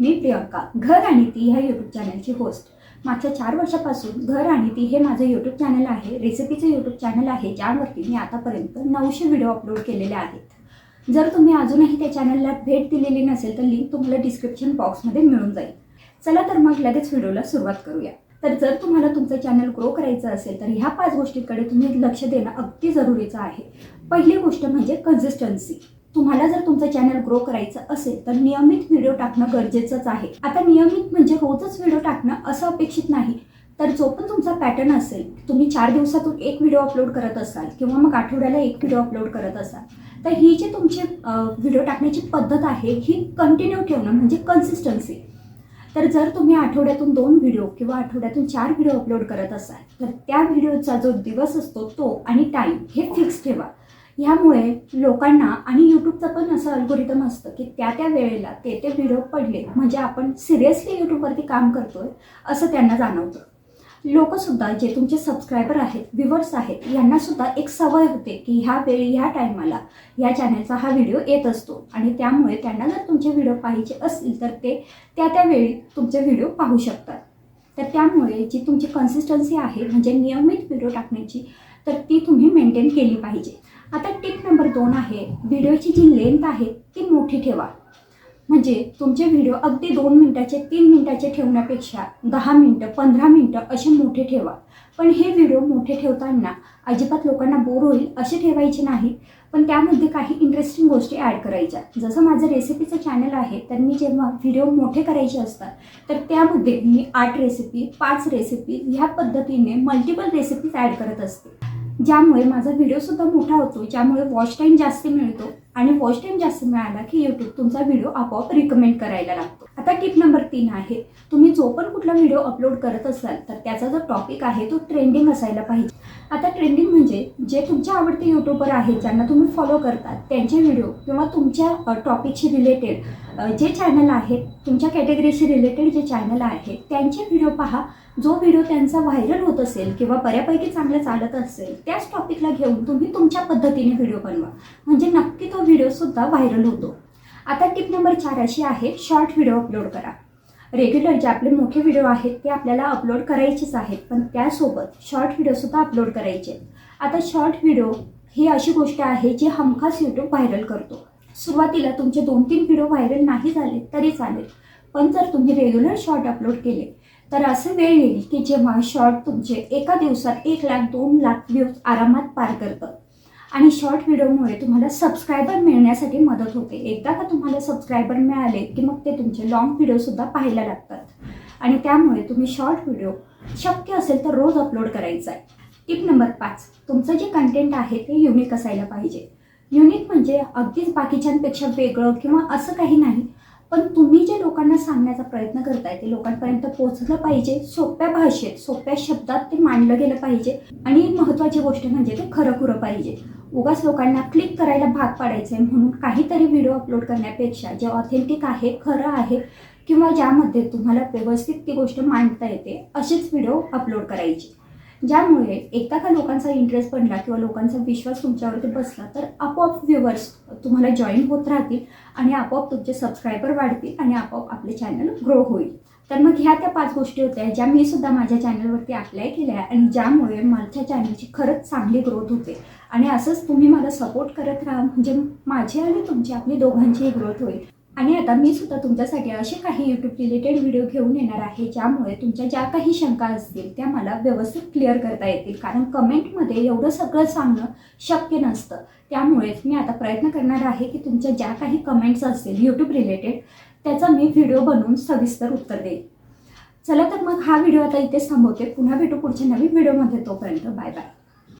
मी प्रियंका घर आणि ती ह्या यूट्यूब चॅनलची होस्ट मागच्या चार वर्षापासून घर आणि ती हे माझं यूट्यूब चॅनल आहे रेसिपीचं यूट्यूब चॅनल आहे ज्यावरती मी आतापर्यंत नऊशे व्हिडिओ अपलोड केलेले आहेत. जर तुम्ही अजूनही त्या चॅनलला भेट दिलेली नसेल तर लिंक तुम्हाला डिस्क्रिप्शन बॉक्समध्ये मिळून जाईल. चला तर मग लगेच व्हिडिओला सुरुवात करूया. तर जर तुम्हाला तुमचं चॅनल ग्रो करायचं असेल तर ह्या पाच गोष्टीकडे तुम्ही लक्ष देणं अगदी जरुरीचं आहे. पहिली गोष्ट म्हणजे कन्सिस्टन्सी तुम्हाला जर तुमचं चॅनल ग्रो करायचं असेल तर नियमित व्हिडिओ टाकणं गरजेचंच आहे. आता नियमित म्हणजे रोजच व्हिडिओ टाकणं असं अपेक्षित नाही. तर जो पण तुमचा पॅटर्न असेल तुम्ही चार दिवसातून एक व्हिडिओ अपलोड करत असाल किंवा मग आठवड्याला एक व्हिडिओ अपलोड करत असाल तर ही जी तुमची व्हिडिओ टाकण्याची पद्धत आहे ही कंटिन्यू ठेवणं म्हणजे कन्सिस्टन्सी तर जर तुम्ही आठवड्यातून दोन व्हिडिओ किंवा आठवड्यातून चार व्हिडिओ अपलोड करत असाल तर त्या व्हिडिओचा जो दिवस असतो तो आणि टाईम हे फिक्स ठेवा. ह्यामुळे लोकांना आणि यूट्यूबचं पण असं अल्गोरिदम असतं की त्या त्या वेळेला ते ते व्हिडिओ पडले. म्हणजे आपण सिरियसली यूट्यूबवरती काम करतोय असं त्यांना जाणवतं. लोकसुद्धा जे तुमचे सबस्क्रायबर आहेत व्ह्युअर्स आहेत यांना सुद्धा एक सवय होते की ह्या वेळी ह्या टायमाला या चॅनलचा हा व्हिडिओ येत असतो. आणि त्यामुळे त्यांना जर तुमचे व्हिडिओ पाहिजे असतील तर ते त्या त्या वेळी तुमचे व्हिडिओ पाहू शकतात. तर त्यामुळे जी तुमची कन्सिस्टन्सी आहे म्हणजे नियमित व्हिडिओ टाकण्याची तर ती तुम्ही मेंटेन केली पाहिजे. आता टिप नंबर दोन आहे व्हिडिओची जी लेंथ आहे ती मोठी ठेवा. म्हणजे तुमचे व्हिडिओ अगदी दोन मिनटाचे तीन मिनटाचे ठेवण्यापेक्षा दहा मिनटं पंधरा मिनटं असे मोठे ठेवा. पण हे व्हिडिओ मोठे ठेवताना अजिबात लोकांना बोर होईल असे ठेवायचे नाही. पण त्यामध्ये काही इंटरेस्टिंग गोष्टी ॲड करायच्या. जसं माझं रेसिपीचं चॅनल आहे तर मी जेव्हा व्हिडिओ मोठे करायचे असतात तर त्यामध्ये मी आठ रेसिपी पाच रेसिपी ह्या पद्धतीने मल्टिपल रेसिपीज ॲड करत असते. ज्यामुळे माझा व्हिडिओसुद्धा मोठा होतो ज्यामुळे वॉच टाईम जास्त मिळतो आणि वॉच टाईम जास्त मिळाला की यूट्यूब तुमचा व्हिडिओ आपोआप रिकमेंड करायला लागतो. आता टिप नंबर तीन आहे. तुम्ही जो पण कुठला व्हिडिओ अपलोड करत असाल तर त्याचा जो टॉपिक आहे तो ट्रेंडिंग असायला पाहिजे. आता ट्रेंडिंग म्हणजे जे तुमच्या आवडते युट्यूबर आहेत ज्यांना तुम्ही फॉलो करतात त्यांचे व्हिडिओ किंवा तुमच्या टॉपिकशी रिलेटेड जे चॅनल आहेत तुमच्या कॅटेगरीशी रिलेटेड जे चॅनल आहेत त्यांचे व्हिडिओ पहा. जो व्हिडिओ त्यांचा व्हायरल होत असेल किंवा बऱ्यापैकी चांगलं चालत असेल त्याच टॉपिकला घेऊन तुम्ही तुमच्या पद्धतीने व्हिडिओ बनवा. म्हणजे नक्की तो व्हिडिओसुद्धा व्हायरल होतो. आता टिप नंबर चार अशी आहे शॉर्ट व्हिडिओ अपलोड करा. रेग्युलर जे आपले मोठे व्हिडिओ आहेत ते आपल्याला अपलोड करायचेच आहेत पण त्यासोबत शॉर्ट व्हिडिओसुद्धा अपलोड करायचे आहेत. आता शॉर्ट व्हिडिओ ही अशी गोष्ट आहे जी हमखास यूट्यूब व्हायरल करतो. सुरुवातीला तुमचे दोन तीन व्हिडिओ व्हायरल नाही झाले तरी चालेल. पण जर तुम्ही रेग्युलर शॉर्ट अपलोड केले तर असं वेळ येईल की जेव्हा शॉर्ट तुमचे एका दिवसात एक लाख दोन लाख व्ह्यूज आरामात पार करतं. आणि शॉर्ट व्हिडिओमुळे तुम्हाला सबस्क्रायबर मिळण्यासाठी मदत होते. एकदा का तुम्हाला सबस्क्रायबर मिळाले की मग ते तुमचे लॉंग व्हिडिओसुद्धा पाहायला लागतात. आणि त्यामुळे तुम्ही शॉर्ट व्हिडिओ शक्य असेल तर रोज अपलोड करायचा आहे. टिप नंबर पाच. तुमचं जे कंटेंट आहे ते युनिक असायला पाहिजे. युनिक म्हणजे अगदीच बाकीच्यांपेक्षा वेगळं किंवा असं काही नाही. पण तुम्ही जे लोकांना सांगण्याचा प्रयत्न करताय ते लोकांपर्यंत पोहोचलं पाहिजे सोप्या भाषेत सोप्या शब्दात ते मांडलं गेलं पाहिजे. आणि महत्त्वाची गोष्ट म्हणजे ते खरं खुरं पाहिजे. उगाच लोकांना क्लिक करायला भाग पाडायचे म्हणून काहीतरी व्हिडिओ अपलोड करण्यापेक्षा जे ऑथेंटिक आहे खरं आहे किंवा ज्यामध्ये तुम्हाला व्यवस्थित ती गोष्ट मांडता येते असेच व्हिडिओ अपलोड करायचे. ज्यामुळे एकदा का लोकांचा इंटरेस्ट बनला किंवा लोकांचा विश्वास तुमच्यावरती बसला तर आपोआप व्ह्युअर्स तुम्हाला जॉईन होत राहतील आणि आपोआप तुमचे सबस्क्रायबर वाढतील आणि आपोआप आपले चॅनल ग्रो होईल. तर मग ह्या त्या पाच गोष्टी होत्या ज्या मी सुद्धा माझ्या चॅनलवरती अप्लाय केल्या आणि ज्यामुळे माझ्या चॅनलची खरंच चांगली ग्रोथ होते. आणि असंच तुम्ही मला सपोर्ट करत राहा म्हणजे माझी आणि तुमची आपली दोघांचीही ग्रोथ होईल. आणि आता मी सुद्धा तुमच्यासाठी असे काही यूट्यूब रिलेटेड व्हिडिओ घेऊन येणार आहे ज्यामुळे तुमच्या ज्या काही शंका असतील त्या मला व्यवस्थित क्लिअर करता येतील. कारण कमेंटमध्ये एवढं सगळं सांगणं शक्य नसतं. त्यामुळेच मी आता प्रयत्न करणार आहे की तुमच्या ज्या काही कमेंट्स असतील यूट्यूब रिलेटेड त्याचा मी व्हिडिओ बनवून सविस्तर उत्तर देईल चला तर मग हा व्हिडिओ आता इथेच थांबवते. पुन्हा भेटू पुढच्या नवीन व्हिडिओमध्ये तोपर्यंत बाय बाय.